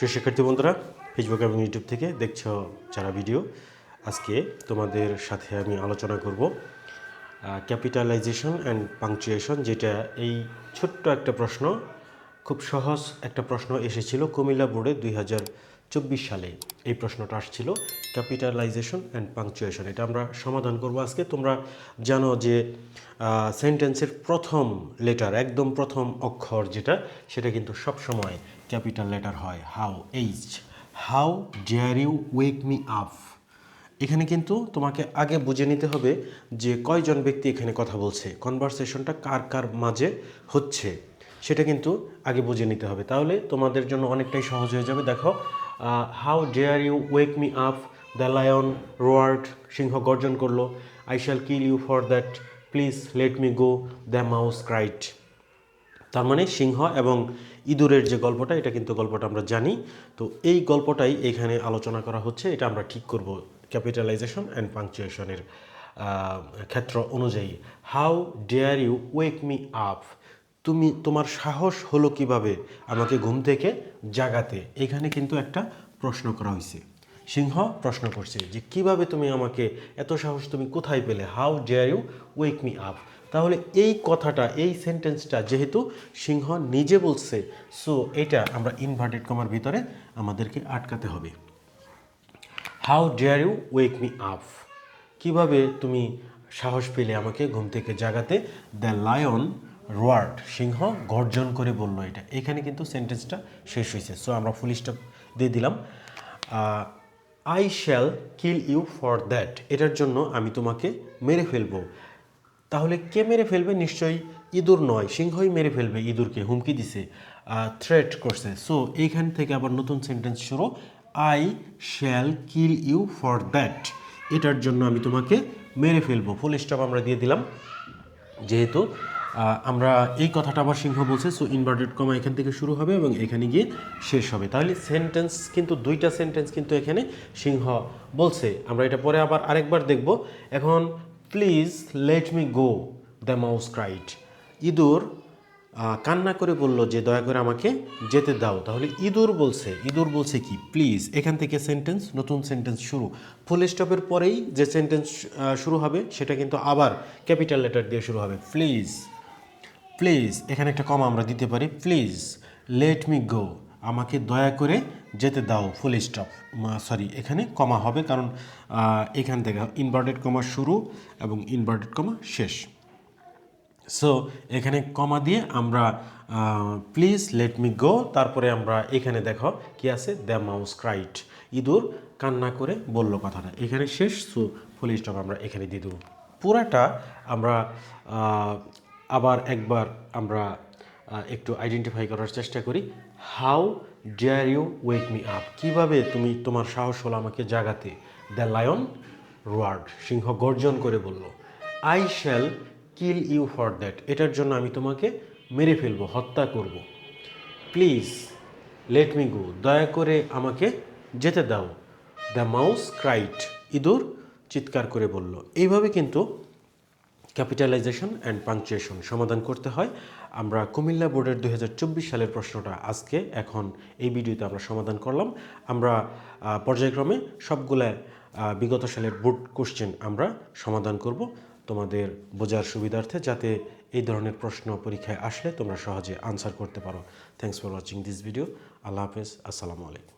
প্রিয় শিক্ষার্থী বন্ধুরা ফেসবুক এবং ইউটিউব থেকে দেখছ যারা ভিডিও আজকে তোমাদের সাথে আমি আলোচনা করব ক্যাপিটালাইজেশন অ্যান্ড পাংচুয়েশন যেটা এই ছোট্ট একটা প্রশ্ন, খুব সহজ একটা প্রশ্ন এসেছিল কুমিল্লা বোর্ডে দুই হাজার চব্বিশ সালে এই প্রশ্নটা আসছিল ক্যাপিটালাইজেশন অ্যান্ড পাংচুয়েশন এটা আমরা সমাধান করব আজকে। তোমরা জানো যে সেন্টেন্সের প্রথম লেটার একদম প্রথম অক্ষর যেটা, সেটা কিন্তু সব সময় ক্যাপিটাল লেটার হয়। How H how dare you wake me up এখানে কিন্তু তোমাকে আগে বুঝে নিতে হবে যে, কয়জন ব্যক্তি এখানে কথা বলছে। কনভারসেশনটা কার কার মাঝে হচ্ছে, সেটা কিন্তু আগে বুঝে নিতে হবে। তাহলে তোমাদের জন্য অনেকটাই সহজ হয়ে যাবে। দেখো how dare you wake me up the lion roared সিংহ গর্জন করল। I shall kill you for that please let me go the mouse cried তার মানে সিংহ এবং ইঁদুরের যে গল্পটা, এটা কিন্তু গল্পটা আমরা জানি। তো এই গল্পটাই এখানে আলোচনা করা হচ্ছে। এটা আমরা ঠিক করব ক্যাপিটালাইজেশন অ্যান্ড পাংচুয়েশনের ক্ষেত্র অনুযায়ী। How dare you wake me up তুমি তোমার সাহস হলো কীভাবে আমাকে ঘুম থেকে জাগাতে? এখানে কিন্তু একটা প্রশ্ন করা হয়েছে সিংহ প্রশ্ন করছে যে, কীভাবে তুমি আমাকে এত সাহস তুমি কোথায় পেলে? How dare you wake me up তাহলে এই কথাটা, এই সেন্টেন্সটা যেহেতু সিংহ নিজে বলছে সো এটা আমরা ইনভার্টেড কমার ভিতরে আমাদেরকে আটকাতে হবে। How dare you wake me up কীভাবে তুমি সাহস পেলে আমাকে ঘুম থেকে জাগাতে? দ্য লায়ন রোয়ার্ড সিংহ গর্জন করে বলল এটা। এখানে কিন্তু সেন্টেন্সটা শেষ হয়েছে। সো আমরা ফুল স্টপ দিয়ে দিলাম। I shall kill you for that এটার জন্য আমি তোমাকে মেরে ফেলব। তাহলে কে মেরে ফেলবে? নিশ্চয়ই ইঁদুর নয়। সিংহই মেরে ফেলবে ইঁদুরকে। হুমকি দিছে। থ্রেট করছে। সো এইখান থেকে আবার নতুন সেন্টেন্স শুরু। I shall kill you for that এটার জন্য আমি তোমাকে মেরে ফেলব। ফুল স্টপ আমরা দিয়ে দিলাম। যেহেতু আমরা এই কথাটা আবার সিংহ বলছে সো ইনভার্টেড কমা এখান থেকে শুরু হবে এবং এখানে গিয়ে শেষ হবে। তাহলে সেন্টেন্স কিন্তু, দুইটা সেন্টেন্স কিন্তু এখানে সিংহ বলছে। আমরা এটা পরে আবার আরেকবার দেখব। এখন please let me go the mouse cried ইঁদুর কান্না করে বলল যে, দয়া করে আমাকে যেতে দাও। তাহলে ইঁদুর বলছে ইঁদুর বলছে কি? প্লিজ এখান থেকে সেন্টেন্স নতুন সেন্টেন্স শুরু। ফুল স্টপের পরেই যে সেন্টেন্স শুরু হবে, সেটা কিন্তু আবার ক্যাপিটাল লেটার দিয়ে শুরু হবে। প্লিজ প্লিজ এখানে একটা কমা আমরা দিতে পারি প্লিজ লেট মি গো আমাকে দয়া করে যেতে দাও ফুল স্টপ সরি এখানে কমা হবে কারণ এখান থেকে ইনভার্টেড কমা শুরু এবং ইনভার্টেড কমা শেষ। সো এখানে কমা দিয়ে আমরা প্লিজ লেট মি গো তারপরে আমরা এখানে দেখো কি আছে দ্য মাউস ক্রাইট ইঁদুর কান্না করে বলল কথাটা। এখানে শেষ সো ফুল স্টপ আমরা এখানে দিয়ে দেবো। পুরাটা আমরা আবার একবার আমরা একটু আইডেন্টিফাই করার চেষ্টা করি। How dare you wake me up কীভাবে তুমি তোমার সাহস হলো আমাকে জাগাতে? দ্য লায়ন রোয়ার্ড সিংহ গর্জন করে বলল I shall kill you for that এটার জন্য আমি তোমাকে মেরে ফেলব, হত্যা করব। প্লিজ লেট মি গো দয়া করে আমাকে যেতে দাও। দ্য মাউস ক্রাইট ইঁদুর চিৎকার করে বলল। এইভাবে কিন্তু ক্যাপিটালাইজেশন অ্যান্ড পাংচুয়েশন সমাধান করতে হয়। আমরা কুমিল্লা বোর্ডের দু হাজার চব্বিশ সালের প্রশ্নটা আজকে, এখন এই ভিডিওতে আমরা সমাধান করলাম। আমরা পর্যায়ক্রমে সবগুলা বিগত সালের বোর্ড কোশ্চেন আমরা সমাধান করব। তোমাদের বোঝার সুবিধার্থে যাতে এই ধরনের প্রশ্ন পরীক্ষায় আসলে তোমরা সহজে আনসার করতে পারো। Thanks for watching this video আল্লাহ হাফেজ। আসসালামু আলাইকুম।